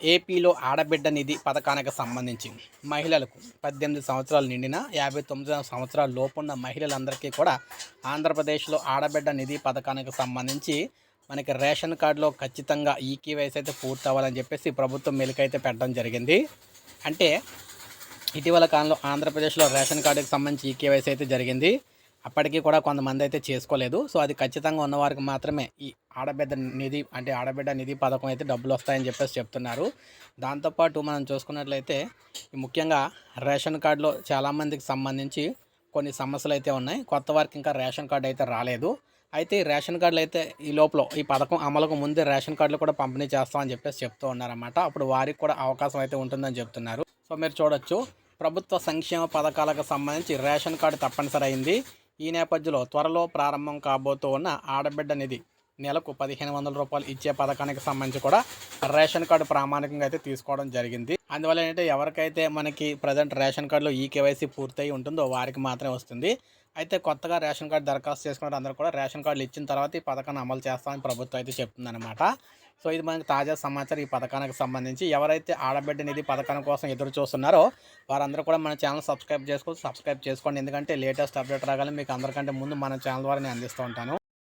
ఏపీలో ఆడబిడ్డ నిధి పథకానికి సంబంధించి మహిళలకు పద్దెనిమిది సంవత్సరాలు నిండిన యాభై తొమ్మిది సంవత్సరాల లోపున్న మహిళలందరికీ కూడా ఆంధ్రప్రదేశ్లో ఆడబిడ్డ నిధి పథకానికి సంబంధించి మనకి రేషన్ కార్డులో ఖచ్చితంగా ఈ కేవైసీ అయితే పూర్తవ్వాలని చెప్పేసి ప్రభుత్వం మెలికైతే పెట్టడం జరిగింది. అంటే ఇటీవల కాలంలో ఆంధ్రప్రదేశ్లో రేషన్ కార్డుకి సంబంధించి ఈ కేవైసీ అయితే జరిగింది. అప్పటికీ కూడా కొంతమంది అయితే చేసుకోలేదు. సో అది ఖచ్చితంగా ఉన్నవారికి మాత్రమే ఈ ఆడబిడ్డ నిధి అంటే ఆడబిడ్డ నిధి పథకం అయితే డబ్బులు వస్తాయని చెప్పేసి చెప్తున్నారు. దాంతోపాటు మనం చూసుకున్నట్లయితే ముఖ్యంగా రేషన్ కార్డులో చాలామందికి సంబంధించి కొన్ని సమస్యలు అయితే ఉన్నాయి. కొత్త వారికి ఇంకా రేషన్ కార్డు అయితే రాలేదు. అయితే ఈ రేషన్ కార్డులు అయితే ఈ లోపల ఈ పథకం అమలుకు ముందే రేషన్ కార్డులు కూడా పంపిణీ చేస్తామని చెప్పేసి చెప్తూ ఉన్నారన్నమాట. అప్పుడు వారికి కూడా అవకాశం అయితే ఉంటుందని చెప్తున్నారు. సో మీరు చూడొచ్చు. ప్రభుత్వ సంక్షేమ పథకాలకు సంబంధించి రేషన్ కార్డు తప్పనిసరి అయింది. ఈ నేపథ్యంలో త్వరలో ప్రారంభం కాబోతూ ఉన్న ఆడబిడ్డ నిధి నెలకు పదిహేను వందల రూపాయలు ఇచ్చే పథకానికి సంబంధించి కూడా రేషన్ కార్డు ప్రామాణికంగా అయితే తీసుకోవడం జరిగింది. అందువల్ల ఏంటంటే ఎవరికైతే మనకి ప్రజెంట్ రేషన్ కార్డులో ఈ కేవైసీ పూర్తయి ఉంటుందో వారికి మాత్రమే వస్తుంది. అయితే కొత్తగా రేషన్ కార్డు దరఖాస్తు చేసుకున్న అందరూ కూడా. రేషన్ కార్డులు ఇచ్చిన తర్వాత ఈ పథకాన్ని అమలు చేస్తామని ప్రభుత్వం అయితే చెప్తుందన్నమాట. సో ఇది మనకి తాజా సమాచారం ఈ పథకానికి సంబంధించి. ఎవరైతే ఆడబిడ్డ నిధి పథకం కోసం ఎదురు చూస్తున్నారో వారందరూ కూడా మన ఛానల్ సబ్స్క్రైబ్ చేసుకోవచ్చు సబ్స్క్రైబ్ చేసుకోండి. ఎందుకంటే లేటెస్ట్ అప్డేట్ రాగానే మీకు అందరికంటే ముందు మన ఛానల్ ద్వారా నేను అందిస్తూ ఉంటాను.